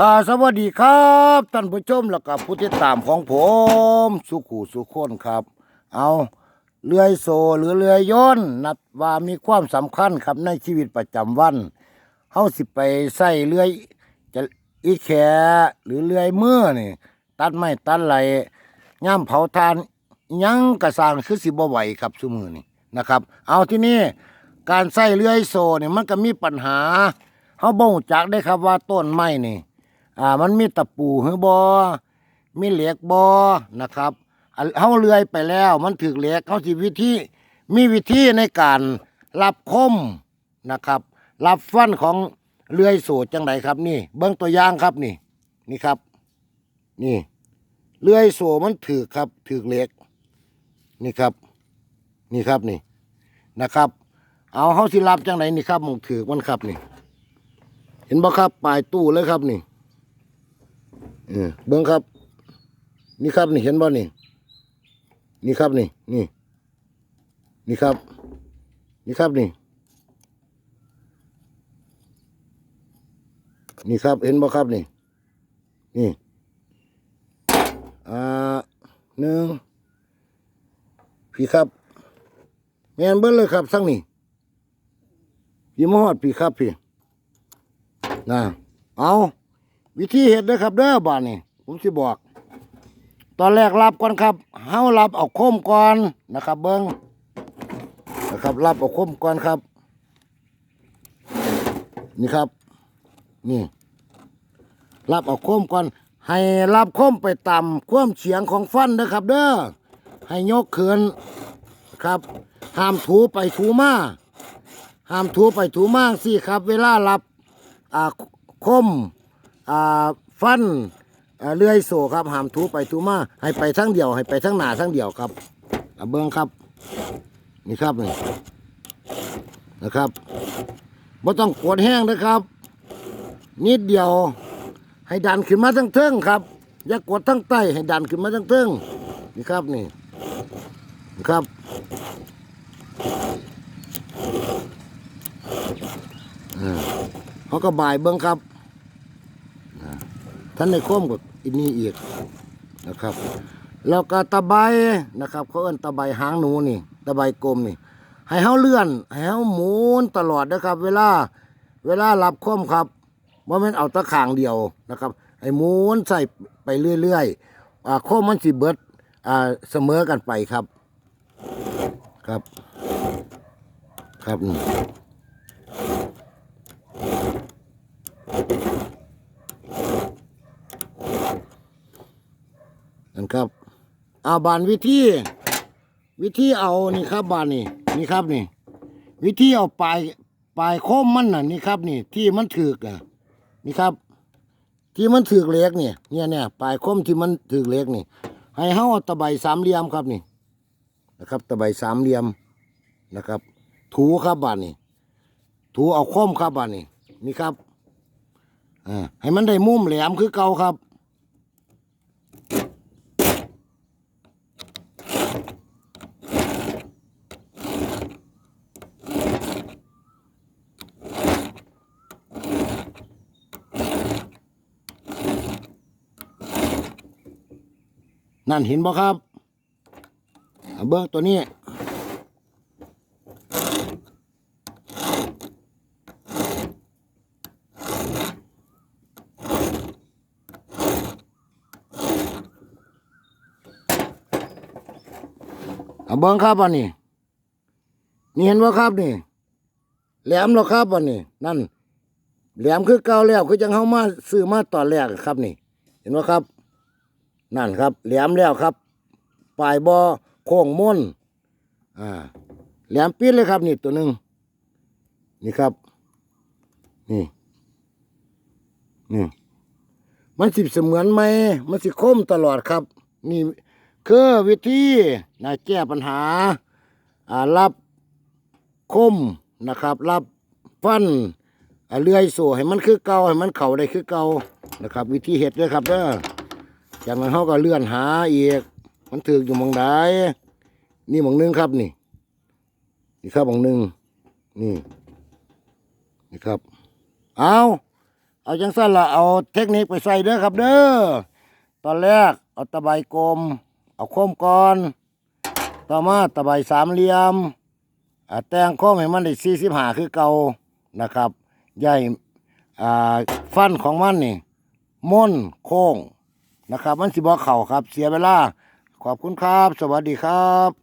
อ่าสวัสดีครับท่านผู้ชมแล้วก็ผู้ติดตามของผม สุขูสุขคนครับ เอาเรือยโซหรือเรือยยนนับว่ามีความสำคัญครับในชีวิตประจำวันเฮาสิไปใส่เรือยจะอีแขหรือเรือยมือนี่ ตัดไม้ตัดไหลย่ามเผาทานหยังกระสร้างคือสิบ่ไหวครับซุมือนี่นะครับ เอาที่นี่การใส่เรือยโซนี่มันก็มีปัญหาเฮาบ่รู้จักได้ครับว่าต้นไม้นี่ อ่ามันมีตะปูหรือบอมีเหล็กบอนะครับเฮาเลื่อยไปแล้วมันถึกเหล็กเฮาสิวิธีมีวิธีในการรับคมนะครับ รับฟันของเลื่อยโสดจังไดครับ นี่ เบิ่งตัวอย่างครับนี่ นี่ครับ นี่เลื่อยโสมันถึกครับถึกเหล็ก นี่ครับ นี่ครับนี่นะครับ เอาเฮาสิรับจังไดนี่ครับมองถึกมันครับนี่ เห็นบ่ครับปลายตู้เลยครับนี่ เออเบิ้งครับ นี่ครับนี่เห็นบ่นี่ นี่ครับนี่ นี่ นี่ครับ นี่ครับนี่ นี่ครับเห็นบ่ครับนี่ นี่ อ่าหนึ่งพี่ครับแมนเบิ้ลเลยครับสั่งนี่พี่มอดพี่ครับพี่นะเอา วิธีเห็ดเด้อครับเด้อบ้านนี่ผมสิบอก ตอนแรกรับก่อนครับเฮารับเอาคมก่อนนะครับเบิ้งนะครับรับเอาคมก่อนครับ นี่ครับ นี่ รับเอาคมก่อน ให้รับคมไปตามความเฉียงของฟันนะครับ เด้อให้ยกเขินครับห้ามถูไปถูมาห้ามถูไปถูมาสิครับ เวลารับอ่าคมอ่า ฟันเลื่อยโซครับหามถูไปถูมาให้ไปทั้งเดียว ให้ไปทั้งหนาทั้งเดียวครับเบิ้งครับ นี่ครับนี่นะครับไม่ต้องกดแห้งนะครับ นิดเดียว ให้ดันขึ้นมาทั้งเทิงครับ อย่ากดทั้งใต้ให้ดันขึ้นมาทั้งเทิงนี่ครับนี่นี่ครับเขาก็บ่ายเบิ้งครับ ท่านในโค้มกับอินนี่อีกนะครับแล้วก็ตะไบนะครับเขาเอิ้นตะไบหางหนูนี่ ตะไบกลมนี่ ให้เฮาเลื่อนให้เฮาหมุนตลอดนะครับ เวลาเวลารับคมครับว่ามันเอาตะขางเดียวนะครับให้หมุนใส่ไปเรื่อยๆอ่าโค้มมันสิเบิดอ่าเสมอกันไปครับ ครับ ครับ นี่นั่นครับเอาบานวิธีวิธีเอานี่ครับบานนี่นี่ครับนี่ วิธีเอาปลายปลายโคมมันน่ะนี่ครับนี่ ที่มันถือกอะนี่ครับ ที่มันถือกเล็กนี่เนี่ยเนี่ยปลายโคมที่มันถือกเล็กนี่ ให้เฮาเอาตะไบสามเหลี่ยมครับนี่นะครับ ตะไบสามเหลี่ยมนะครับ ถูครับบานนี่ถูเอาโคมครับบานนี่นี่ครับอ่าให้มันได้มุมแหลมคือเก่าครับ นั่นเห็นบ่ครับเอาเบิ้งตัวนี้เอาเบิ้งครับอันนี้นี่เห็นบ่ครับนี่แหลมแล้วครับอันนี้นั่นแหลมคือเก่าแล้วคือจังเฮามาซื้อมาตอนแรกครับนี่ เห็นบ่ครับ นั่นครับ แหลมแล้วครับปลายบอโค้งม้วนอ่าแหลมปิดเลยครับ นี่ตัวหนึ่งนี่ครับ นี่นี่มันสิเสมือนไหมมันสิคมตลอดครับ นี่คือวิธีนะแก้ปัญหาอ่ารับคมนะครับ รับฟันอ่าเลื่อยโซ่ให้มันคือเก่าให้มันเข่าได้คือเก่านะครับ วิธีเห็ดเลยครับเด้อ จากนั้นเขาก็เลื่อนหาอีก มันถืออยู่มองใดนี่มองหนึงครับนี่ นี่ครับมองหนึงนี่ นี่ครับ เอาเอาจังสั้นละเอาเทคนิคไปใส่เด้อครับ เด้อ ตอนแรกเอาตะไบกลม เอาโคมก่อน ต่อมาตะไบสามเหลี่ยมอ่าแต่งโคมให้มันได้สี่สิบห้าคือเก่านะครับ ใหญ่อ่าฟันของมันนี่ ม่นโค้ง นะครับ มันสิบอกเข่าครับ เสียเวลา ขอบคุณครับ สวัสดีครับ